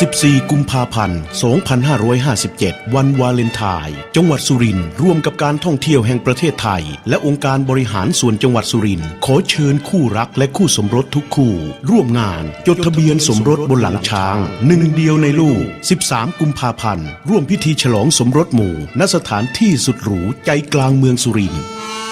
14 กุมภาพันธ์ 2557 วันวาเลนไทน์ จังหวัดสุรินทร์ร่วมกับการท่องเที่ยวแห่งประเทศไทย และองค์การบริหารส่วนจังหวัดสุรินทร์ขอเชิญคู่รักและคู่สมรสทุกคู่ ร่วมงานจดทะเบียนสมรสบนหลังช้าง หนึ่งเดียวในโลก13 กุมภาพันธ์ ร่วมพิธีฉลองสมรสหมู่ ณ สถานที่สุดหรูใจกลางเมืองสุรินทร์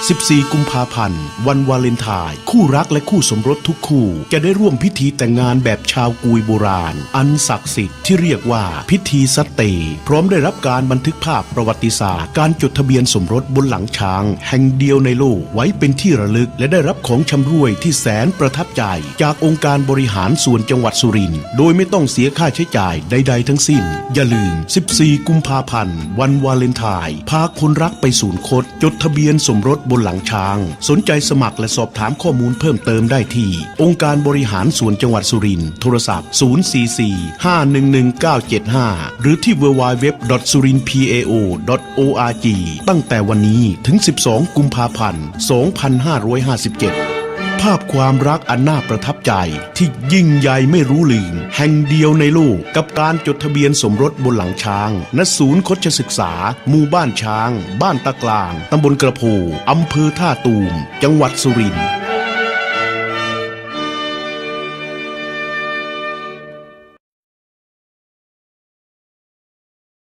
14 กุมภาพันธ์ วันวาเลนไทน์คู่รักและคู่สมรสทุกคู่ จะได้ร่วมพิธีแต่งงานแบบชาวกุยโบราณ อันศักดิ์สิทธิ์ที่เรียกว่าพิธีสตเตย์พร้อมได้รับการบันทึกภาพประวัติศาสตร์ การจดทะเบียนสมรสบนหลังช้าง แห่งเดียวในโลกไว้เป็นที่ระลึก และได้รับของชำร่วยที่แสนประทับใจ จากองค์การบริหารส่วนจังหวัดสุรินทร์โดยไม่ต้องเสียค่าใช้จ่ายใด ๆ ทั้งสิ้น อย่าลืม 14 กุมภาพันธ์ วันวาเลนไทน์พาคนรักไปศูนย์คดจดทะเบียนสมรสบนหลังช้าง สนใจสมัครและสอบถามข้อมูลเพิ่มเติมได้ที่ องค์การบริหารส่วนจังหวัดสุรินทร์โทรศัพท์ 0445 5 1 1 9 7 5 หรือที่ www.surinpao.org ตั้งแต่วันนี้ถึง 12 กุมภาพันธ์ 2557ภาพความรักอันน่าประทับใจที่ยิ่งใหญ่ไม่รู้ลืม แห่งเดียวในโลกกับการจดทะเบียนสมรสบนหลังช้าง ณ ศูนย์คดศึกษา หมู่บ้านช้าง บ้านตะกลาง ตำบลกระโพอำเภอท่าตูม จังหวัดสุรินทร์